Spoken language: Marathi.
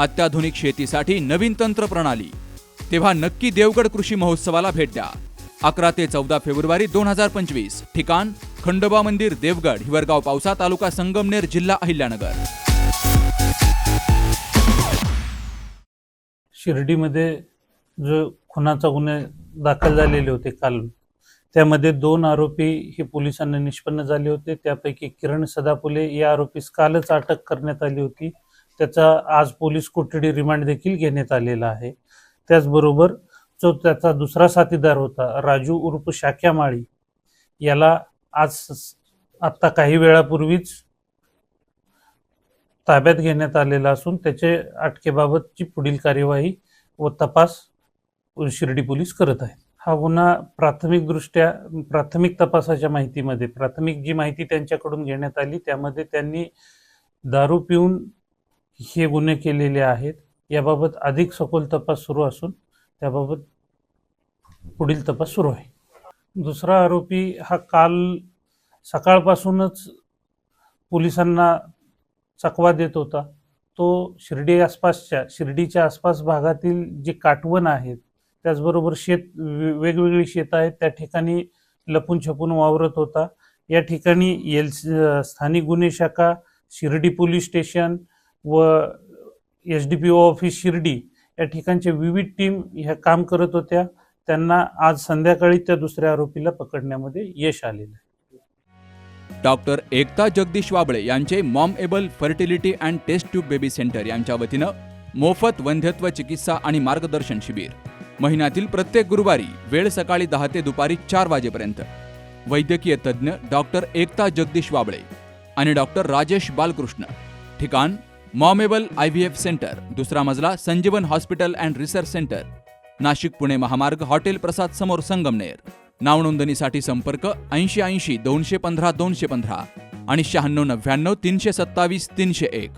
अत्याधुनिक शेतीसाठी नवीन तंत्र प्रणाली तेव्हा नक्की देवगड कृषी महोत्सवाला भेट द्या. अकरा ते चौदा फेब्रुवारी दोन हजार पंचवीस ठिकाण खंडोबा मंदिर देवगड हिवरगाव पावसा तालुका संगमनेर जिल्हा अहिल्यानगर. शिर्डीमध्ये जो खुनाचा गुन्हे दाखल झालेले होते काल त्यामध्ये दोन आरोपी हे पोलिसांना निष्पन्न झाले होते. त्यापैकी किरण सदापुले या आरोपीस कालच अटक करण्यात आली होती. त्याचा आज पोलीस कोठडी रिमांड देखील घेण्यात आलेला आहे. त्याचबरोबर जो त्याचा दुसरा साथीदार होता राजू उर्फ शाक्या माळी याला आज आत्ता काही वेळापूर्वीच ताब्यात घेण्यात आलेला असून त्याचे अटकेबाबतची पुढील कार्यवाही व तपास शिर्डी पोलीस करत आहेत. हा गुन्हा प्राथमिकदृष्ट्या प्राथमिक तपासाच्या माहितीमध्ये प्राथमिक जी माहिती त्यांच्याकडून घेण्यात आली त्यामध्ये त्यांनी दारू पिऊन हे गुन्हे केलेले आहेत. याबाबत अधिक सखोल तपास सुरू असून त्याबाबत पुढील तपास सुरू आहे. दुसरा आरोपी हा काल सकाळपासूनच पोलिसांना चकवा देत होता. तो शिर्डी आसपासच्या शिर्डीच्या आसपास भागातील जे काटवण आहेत त्याचबरोबर शेत वेगवेगळी शेतं आहेत त्या ठिकाणी लपून छपून वावरत होता. या ठिकाणी एल स्थानिक गुन्हे शाखा शिर्डी पोलीस स्टेशन व S D P O office Shirdi या ठिकाणच्या विविध टीम ह्या काम करत होत्या. त्यांना आज संध्याकाळी त्या दुसऱ्या आरोपीला पकडण्यामध्ये यश आलेलं आहे. डॉक्टर एकता जगदीश वाबळे यांचे mom able fertility and test tube baby centre यांच्या वतीनं मोफत वंध्यत्व चिकित्सा आणि मार्गदर्शन शिबिर. महिन्यातील प्रत्येक गुरुवारी वेळ सकाळी दहा ते दुपारी चार वाजेपर्यंत. वैद्यकीय तज्ज्ञ डॉक्टर एकता जगदीश वाबळे आणि डॉक्टर राजेश बालकृष्ण. ठिकाण momable I V F centre दुसरा मजला Sanjeevan hospital and research centre Nashik Pune महामार्ग हॉटेल प्रसाद समोर संगमनेर. नावनोंदणीसाठी संपर्क ऐंशी ऐंशी दोनशे पंधरा दोनशे पंधरा आणि शहाण्णव नव्याण्णव तीनशे सत्तावीस तीनशे एक.